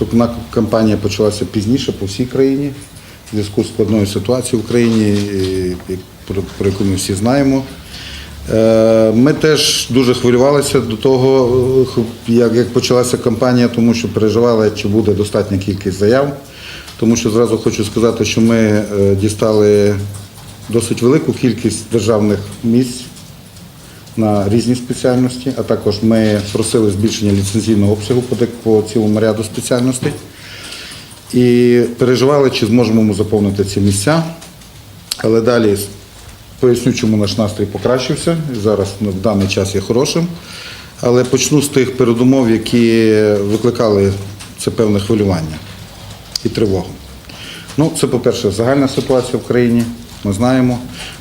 Вступна кампанія почалася пізніше по всій країні в зв'язку з складною ситуацією в країні, і- і про, яку ми всі знаємо. Е, Ми теж дуже хвилювалися до того, як, як почалася кампанія, тому що переживали, чи буде достатня кількість заяв. Тому що зразу хочу сказати, що ми е, дістали досить велику кількість державних місць на різні спеціальності, а також ми просили збільшення ліцензійного обсягу по, цілому ряду спеціальностей. І переживали, чи зможемо ми заповнити ці місця. Але далі поясню, чому наш настрій покращився. Зараз в даний час є хорошим. Але почну з тих передумов, які викликали це певне хвилювання і тривогу. Ну, це, по-перше, загальна ситуація в країні, ми знаємо.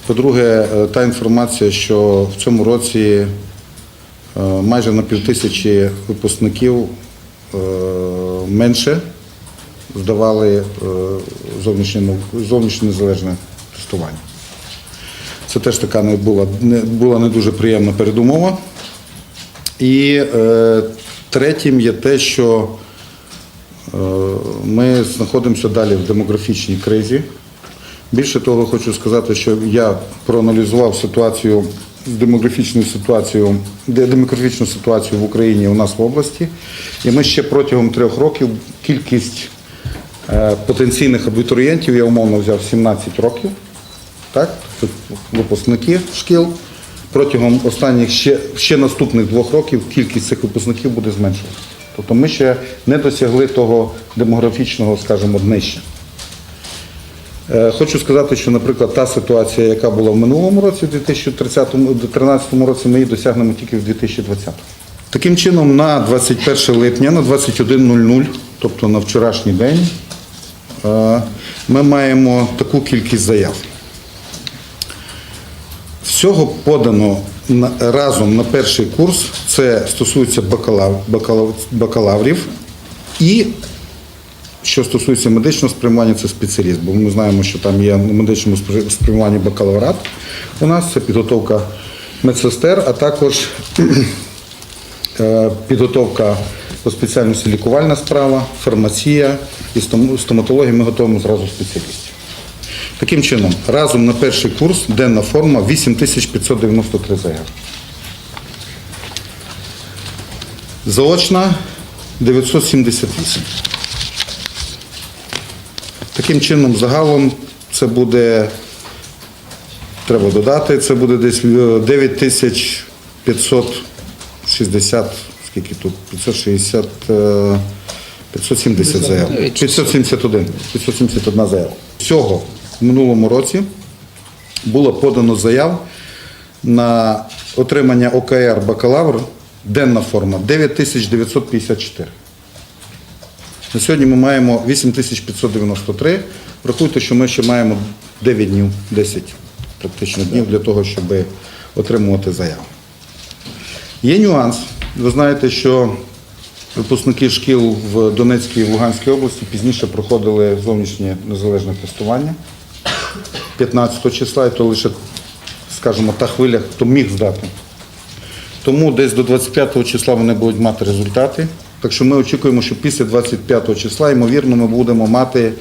По-друге, е, та інформація, що в цьому році е, майже на півтисячі випускників е, менше здавали зовнішнє, зовнішнє незалежне тестування. Це теж така не була, не, була не дуже приємна передумова. І е, третім є те, що е, ми знаходимося далі в демографічній кризі. Більше того, хочу сказати, що я проаналізував ситуацію демографічну ситуацію, демографічну ситуацію в Україні у нас в області. І ми ще протягом трьох років кількість е, потенційних абітурієнтів, я умовно взяв 17 років, так? Тобто випускники шкіл. Протягом останніх ще, ще наступних двох років кількість цих випускників буде зменшуватися. Тобто ми ще не досягли того демографічного, скажімо, днища. Е, Хочу сказати, що, наприклад, та ситуація, яка була в минулому році, в 2013 році, ми її досягнемо тільки в 2020. Таким чином, на 21 липня, на 21.00, тобто на вчорашній день, е, ми маємо таку кількість заяв. Всього подано разом на перший курс, це стосується бакалав, бакалав, бакалаврів і що стосується медичного спрямування, це спеціаліст, бо ми знаємо, що там є на медичному спрямуванні бакалаврат. У нас це підготовка медсестер, а також е, підготовка по спеціальності лікувальна справа, фармація і стоматологія. Ми готуємо зразу спеціалістів. Таким чином, разом на перший курс денна форма 8593 заяви. Заочна 978. Таким чином, загалом це буде, треба додати, це буде десь е, 9560, скільки тут? 560, е, 570 заяв. 571, 571 заява. Всього в минулому році було подано заяв на отримання ОКР бакалавр, денна форма 9954. На сьогодні ми маємо 8593. Врахуйте, що ми ще маємо 9 днів, 10 практично днів для того, щоб отримувати заяву. Є нюанс. Ви знаєте, що випускники шкіл в Донецькій і Луганській області пізніше проходили зовнішнє незалежне тестування 15 числа, і то лише, скажімо, та хвиля, хто міг здати. Тому десь до 25 числа вони будуть мати результати. Так що ми очікуємо, що після 25 числа, ймовірно, ми будемо мати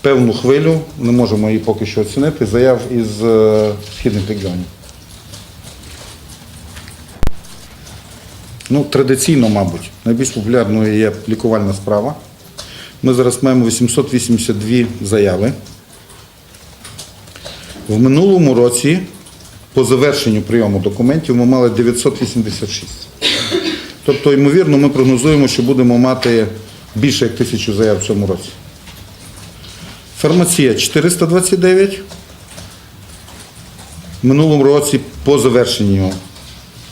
певну хвилю, не можемо її поки що оцінити, заяв із е, східних регіонів. Ну, традиційно, мабуть, найбільш популярною є лікувальна справа. Ми зараз маємо 882 заяви. В минулому році, по завершенню прийому документів, ми мали 986. Тобто, ймовірно, ми прогнозуємо, що будемо мати більше як тисячу заяв в цьому році. Фармація 429. В минулому році по завершенню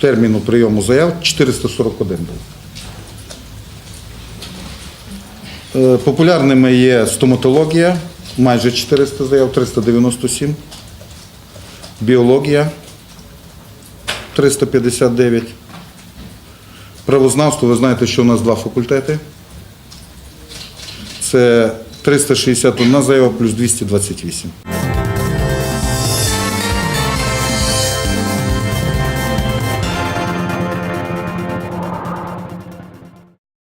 терміну прийому заяв 441 був. Е, Популярними є стоматологія, майже 400 заяв, 397. Біологія 359. Правознавство, ви знаєте, що у нас два факультети. Це 361 заява плюс 228.